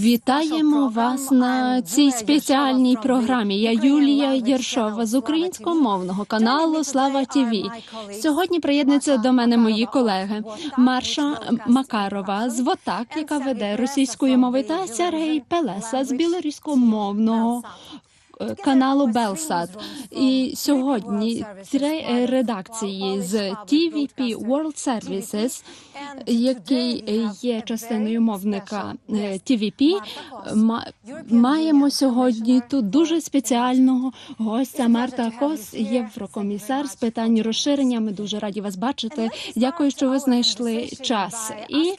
Вітаємо вас на цій спеціальній програмі. Я Юлія Єршова з українськомовного каналу Слава Тіві. Сьогодні приєднуються до мене мої колеги. Марша Макарова з ВОТАК, яка веде російською мовою, та Сергій Пелеса з білоруськомовного каналу Белсат. І сьогодні три е, редакції з TVP World Services, який е, є частиною мовника е, TVP, маємо сьогодні тут дуже спеціального гостя Марта Кос, єврокомісар з питань розширення. Ми дуже раді вас бачити. Дякую, що ви знайшли час. І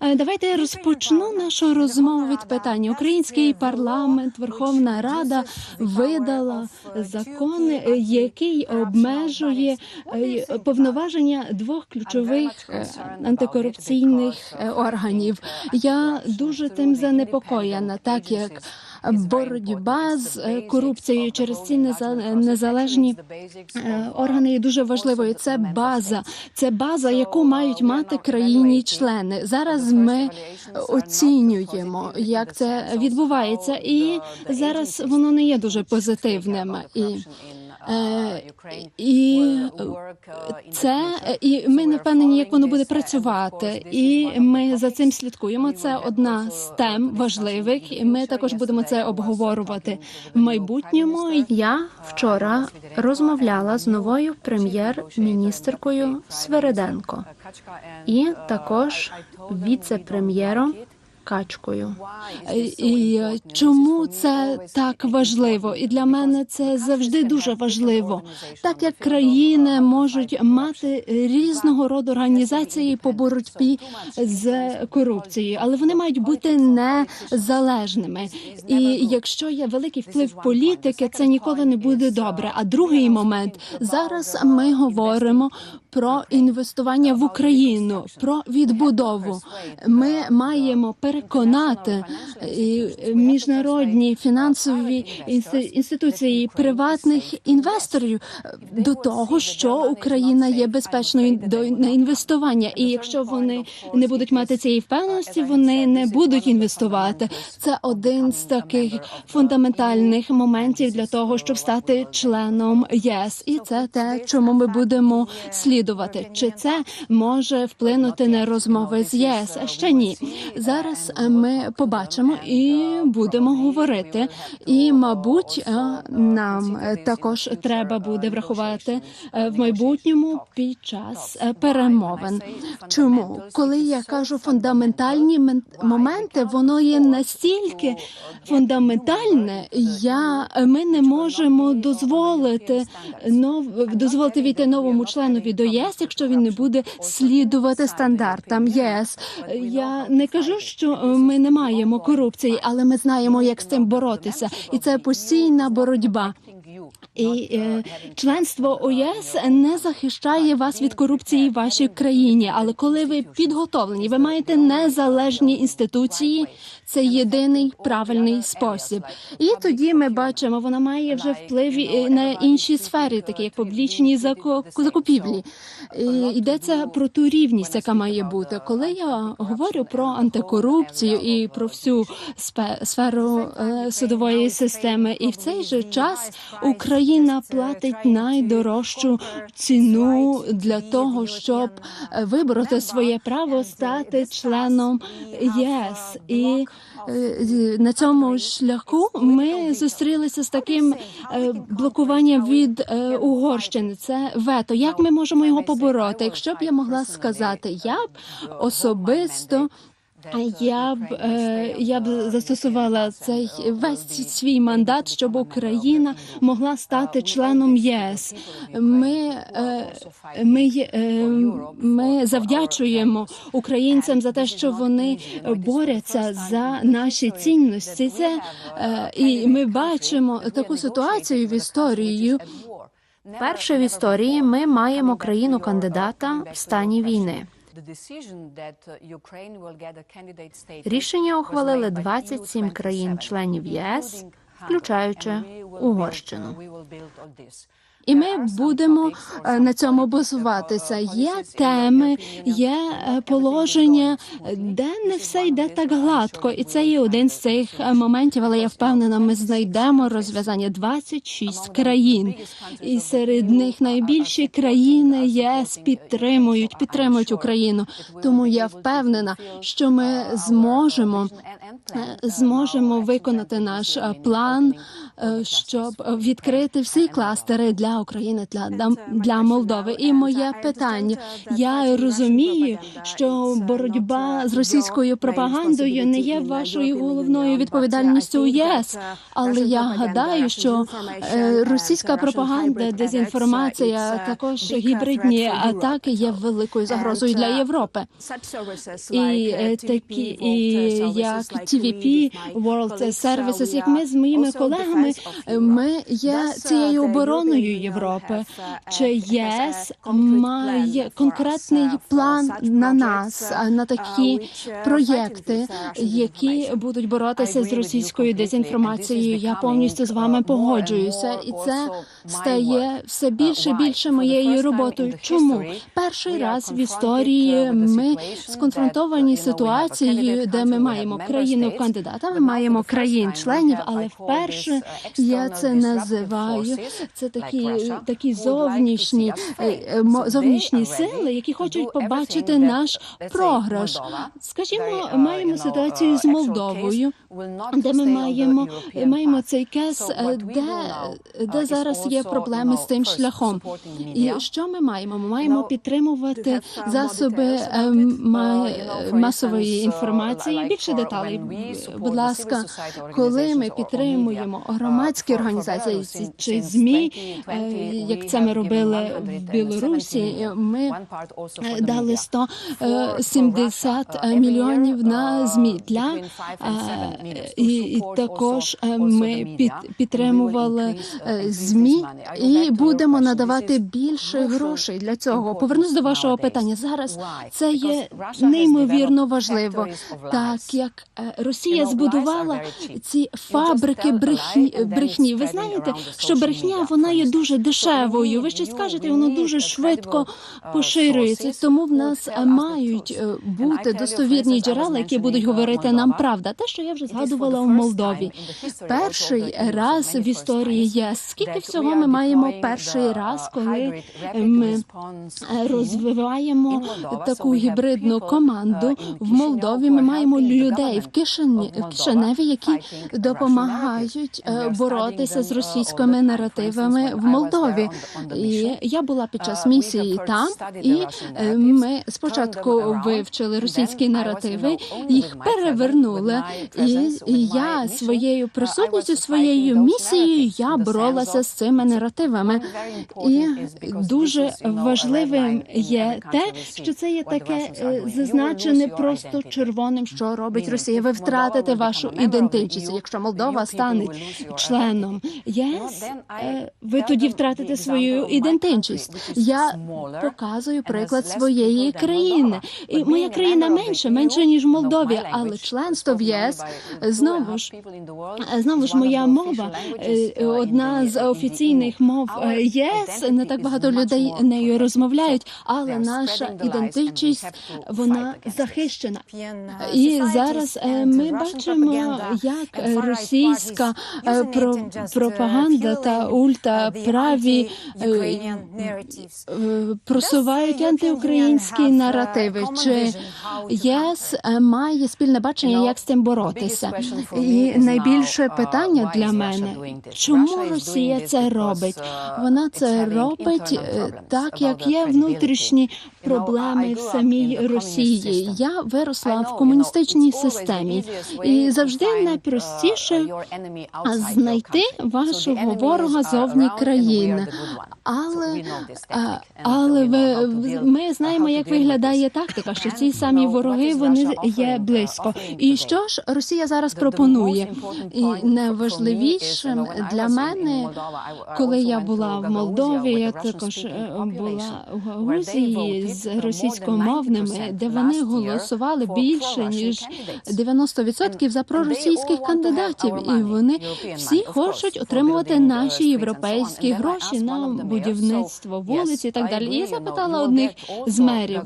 е, давайте розпочну нашу розмову від питання. Український парламент, Верховна Рада видала закон, е, який обмежує е, повноваження двох ключових е, антикорупційних органів. Я дуже тим занепокоєна, так як боротьба з е, корупцією через ці неза- незалежні е, органи є дуже важливою. Це база, це база, яку мають мати країні-члени. Зараз ми оцінюємо, як це відбувається, і зараз воно не є дуже позитивним. І і це і ми не впевнені, як воно буде працювати, і ми за цим слідкуємо. Це одна з тем важливих. і Ми також будемо це обговорювати в майбутньому. Я вчора розмовляла з новою прем'єр-міністеркою Свериденко і також віце-прем'єром. Качкою і е, чому це так важливо? І для мене це завжди дуже важливо, так як країни можуть мати різного роду організації по боротьбі з корупцією, але вони мають бути незалежними. І якщо є великий вплив політики, це ніколи не буде добре. А другий момент зараз ми говоримо про інвестування в Україну, про відбудову. Ми маємо переконати міжнародні фінансові інсти- інституції приватних інвесторів до того, що Україна є безпечною на інвестування. І якщо вони не будуть мати цієї впевненості, вони не будуть інвестувати. Це один з таких фундаментальних моментів для того, щоб стати членом ЄС, і це те, чому ми будемо слідувати. Чи це може вплинути на розмови з ЄС? Ще ні. Зараз е, ми побачимо і будемо говорити. І, мабуть, е, нам е, також треба буде врахувати в майбутньому під час перемовин. Чому, коли я кажу фундаментальні мен- моменти, воно є настільки фундаментальне, я ми не можемо дозволити нов дозволити війти новому членові до ЄС, якщо він не буде слідувати стандартам ЄС. Я не кажу, що е, ми не маємо корупції, але ми знаємо, як з цим боротися, і це постійна боротьба. І е, членство у ЄС не захищає вас від корупції в вашій країні. Але коли ви підготовлені, ви маєте незалежні інституції. Це єдиний правильний спосіб. І тоді ми бачимо, вона має вже вплив на інші сфери, такі як публічні заку- закупівлі. І йдеться про ту рівність, яка має бути. Коли я говорю про антикорупцію і про всю сферу е, судової системи, і в цей же час Україна платить найдорожчу ціну для того, щоб вибороти своє право стати членом ЄС. І е, на цьому шляху ми зустрілися з таким е, блокуванням від е, Угорщини. Це вето. Як ми можемо його побороти? Якщо б я могла сказати, я б особисто. Я б е, я б застосувала цей весь свій мандат, щоб Україна могла стати членом ЄС. Ми, е, ми, е, ми завдячуємо українцям за те, що вони борються за наші цінності. Це і ми бачимо таку ситуацію в історії. Перше в історії ми маємо країну кандидата в стані війни. Рішення ухвалили 27 країн-членів ЄС, включаючи Угорщину. І ми будемо е, на цьому базуватися. Є теми, є е, положення, де не все йде так гладко, і це є один з цих е, моментів. Але я впевнена, ми знайдемо розв'язання 26 країн, і серед них найбільші країни ЄС підтримують, підтримують Україну. Тому я впевнена, що ми зможемо зможемо виконати наш план, щоб відкрити всі кластери для України, для для Молдови. І моє питання: я розумію, що боротьба з російською пропагандою не є вашою головною відповідальністю у ЄС. Але я гадаю, що е, російська пропаганда, дезінформація, також гібридні атаки є великою загрозою для Європи. І е, такі, і як TVP, World Services, як ми з моїми колегами, е, ми є цією обороною Європи. Чи ЄС має конкретний план на нас, на такі проєкти, які будуть боротися з російською дезінформацією? Я повністю з вами погоджуюся, і це стає все більше і більше моєю роботою. Чому? перший раз в історії ми сконфронтовані з ситуацією, де ми маємо країну кандидата, ми маємо країн-членів, але вперше я це називаю. Це такі такі зовнішні е, е, зовнішні сили, які хочуть побачити наш програш. Скажімо, маємо ситуацію з Молдовою, де ми маємо маємо цей кес, е, де, де зараз є проблеми з тим шляхом. І що ми маємо? Ми маємо підтримувати засоби е, масової інформації. Більше деталей, будь ласка, коли ми підтримуємо громадські організації чи змі, е, як це ми робили в Білорусі, ми е, дали 170 мільйонів на змі для е, і, також е, ми під, підтримували е, змі і будемо надавати більше грошей для цього. Повернусь до вашого питання. Зараз це є неймовірно важливо, так як е, Росія збудувала ці фабрики брехні брехні. Ви знаєте, що брехня вона є дуже дешевою. Ви ще скажете, воно дуже швидко поширюється. Тому в нас е, мають е, бути достовірні джерела, які будуть говорити нам правда. Те, що я вже згадувала у Молдові. Перший раз в історії ЄС. Скільки всього ми маємо перший раз, коли ми е, розвиваємо таку гібридну команду в Молдові. Ми маємо людей в Кишиневі, які допомагають е, боротися з російськими наративами в Молдові. І я була під час місії там, і е, ми спочатку вивчили російські наративи, їх перевернули. І, я своєю присутністю, своєю місією я боролася з цими наративами. І дуже важливим є те, що це є таке е, зазначене просто червоним, що робить Росія. Ви втратите вашу ідентичність. Якщо Молдова стане членом ЄС, е, ви тоді втратите свою ідентичність. Я показую приклад своєї країни, і моя країна менше, менше ніж Молдові, але членство в ЄС знову ж знову ж моя мова е, одна з офіційних мов е, ЄС. Не так багато людей нею розмовляють, але наша ідентичність вона захищена. І зараз ми бачимо, як російська пропаганда та ультраправі е, е, просувають антиукраїнські наративи. Чи ЄС е, має спільне бачення, як з цим боротися? І найбільше питання для мене чому Росія це робить? Вона це робить е, так, як є внутрішні проблеми в самій Росії. Я виросла в комуністичній системі, і завжди найпростіше знайти вашого ворога зовні країни. Але, але ви, ми знаємо, як виглядає тактика, що ці самі вороги вони є близько. І що ж Росія зараз пропонує? І найважливішим для мене, коли я була в Молдові, я також е, була в Грузії з російськомовними, де вони голосували більше ніж 90% за проросійських кандидатів, і вони всі хочуть отримувати наші європейські гроші на будівництво вулиць і так далі. І я запитала одних з мерів.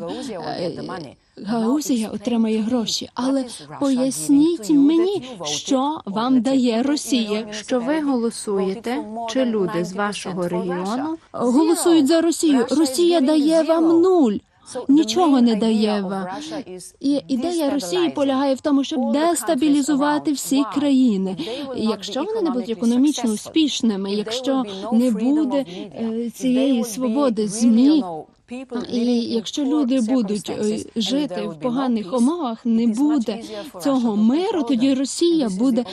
Е, Гаузія отримає гроші, але поясніть мені, що вам дає Росія. Що ви голосуєте? Чи люди з вашого регіону голосують за Росію? Росія дає вам нуль. Нічого не дає вам. І ідея Росії полягає в тому, щоб дестабілізувати всі країни. І Якщо вони не будуть економічно успішними, якщо не буде е, цієї свободи змі. І якщо люди будуть е, жити в поганих умовах, не буде цього миру, тоді Росія буде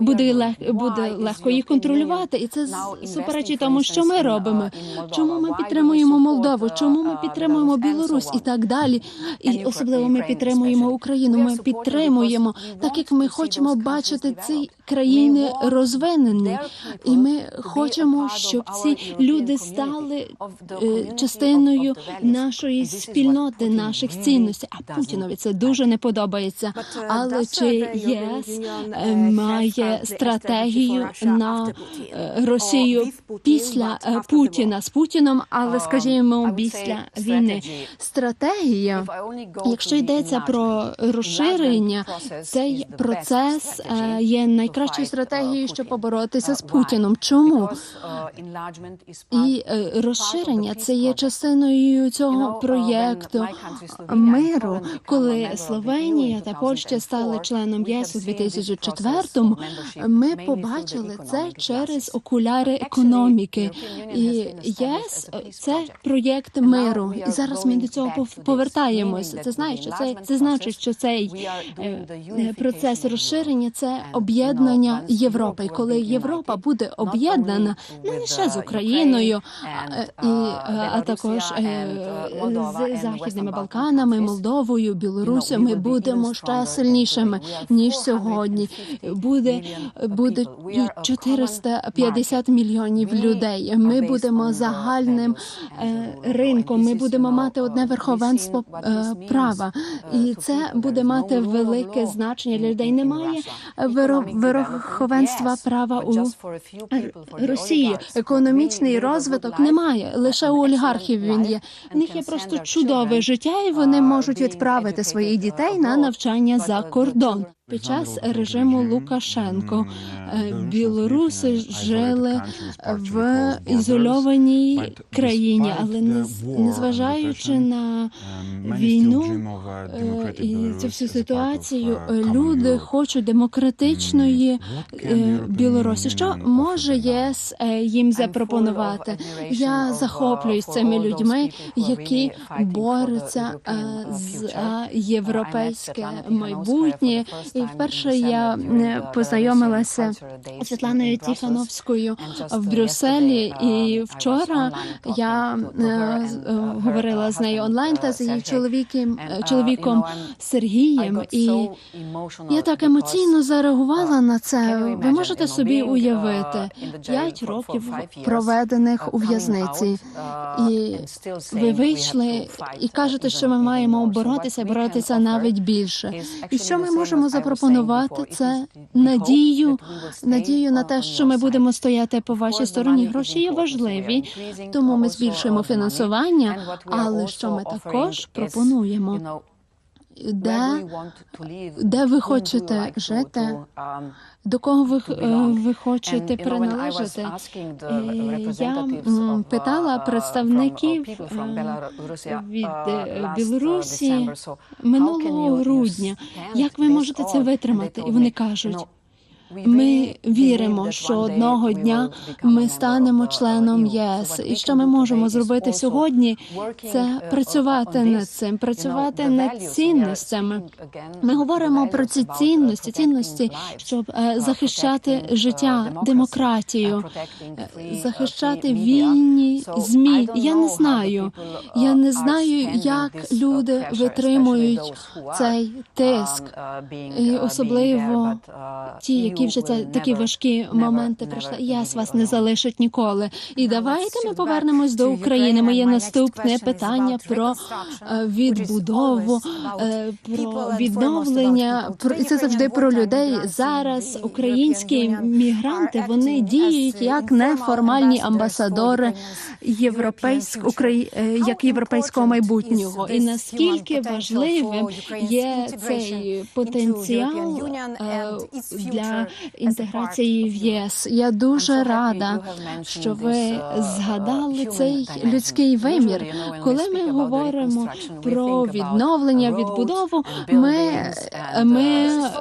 буде лег буде легко їх контролювати, і це суперечить тому, що ми робимо. Чому ми підтримуємо Молдову? Чому ми підтримуємо Білорусь? І так далі? І особливо ми підтримуємо Україну. Ми підтримуємо, так як ми хочемо бачити ці країни розвинені, і ми хочемо, щоб ці люди стали е, частиною нашої спільноти, наших цінностей. А Путінові це дуже не подобається. Але чи ЄС е, має стратегію на е, Росію після е, Путіна з Путіном, але скажімо, після війни? Стратегія, якщо йдеться про розширення, цей процес е, є найкращою стратегією, щоб поборотися з Путіном. Чому? І е, розширення це є частиною цього проєкту миру, коли Словенія та Польща стали членом ЄС у 2004-му, Ми побачили це через окуляри економіки. І ЄС це проєкт миру. І зараз ми до цього пов- повертаємося. Це знає, що це це значить, що цей е, е, процес розширення це об'єднання Європи. І коли Європа буде об'єднана не лише з Україною, а, е, і, е, а також з західними Балканами, Молдовою, Білорусю, ми будемо ще сильнішими ніж сьогодні. Буде буде 450 мільйонів людей. Ми будемо загальним е, ринком. Ми будемо мати одне верховенство е, права, і це буде мати велике значення для людей. Немає верховенства права у Росії. Економічний розвиток немає. Лише у олігархів він є. В них є просто чудове життя, і вони можуть відправити своїх дітей на навчання за кордон. Під час режиму Лукашенко е, білоруси жили в ізольованій країні, але незважаючи на війну е, і цю всю ситуацію, е, люди хочуть демократичної е, Білорусі. Що може ЄС е, їм запропонувати? Я захоплююсь цими людьми, які борються е, за європейське майбутнє. І вперше я е, познайомилася з Світланою Тихановською в Брюсселі. І вчора я е, е, говорила з нею онлайн та з її чоловіком, чоловіком Сергієм. І я так емоційно зареагувала на це. Ви можете собі уявити п'ять років проведених у в'язниці, і ви вийшли і кажете, що ми маємо боротися, боротися навіть більше. І що ми можемо запропонувати? Це надію, надію на те, що ми будемо стояти по вашій стороні. Гроші є важливі, тому ми збільшуємо фінансування. Але що ми також пропонуємо? Де, де ви хочете жити? До кого ви, х- е, ви хочете приналежати? Я питала представників е, від е, Білорусі минулого грудня, як ви можете це витримати? І вони кажуть. Ми віримо, що одного дня ми станемо членом ЄС. І що ми можемо зробити сьогодні? Це працювати над цим, працювати над цінностями. Ми говоримо про ці цінності, цінності, щоб е, захищати життя, демократію, е, захищати вільні змі. Я не знаю. Я не знаю, як люди витримують цей тиск, і особливо ті, які такі вже це такі важкі моменти пройшли. ЄС вас не залишить ніколи. І давайте ми повернемось до України. Моє наступне питання про е, відбудову, е, про відновлення. Це завжди про людей. Зараз українські мігранти вони діють як неформальні амбасадори європейськ Украї... е, як європейського майбутнього. І наскільки важливим є цей потенціал для інтеграції в ЄС. Я дуже рада, що ви згадали цей людський вимір. Коли ми говоримо про відновлення, відбудову, ми, ми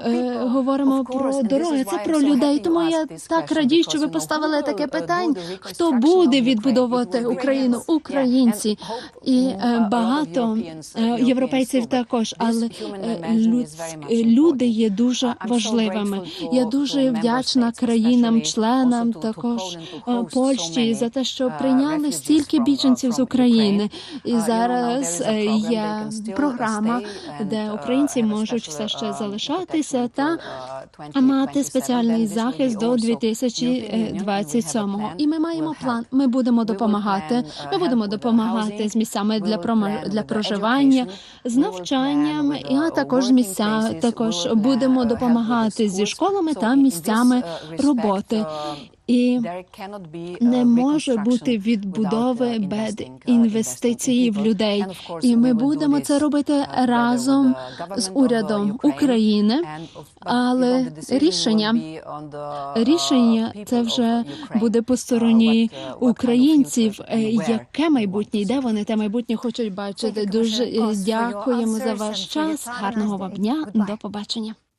е, говоримо про дороги. Це про людей. Тому я так радію, що ви поставили таке питання. Хто буде відбудовувати Україну? Українці і е, багато е, європейців також, але люди є дуже важливими. Я дуже вдячна країнам-членам, також е, Польщі за те, що прийняли стільки біженців з України. І зараз е, є програма, де українці можуть все ще залишатися та мати спеціальний захист до 2027-го. І ми маємо план. Ми будемо допомагати. Ми будемо допомагати з місцями для для проживання, з навчанням, а також з місця. Також будемо допомагати зі школами та місцями роботи. І не може бути відбудови без інвестицій в людей. І ми будемо це робити разом з урядом України. Але рішення рішення це вже буде по стороні українців. Е, Яке майбутнє, де вони те майбутнє хочуть бачити? Дуже е, дякуємо за ваш час. Гарного вам дня. До побачення.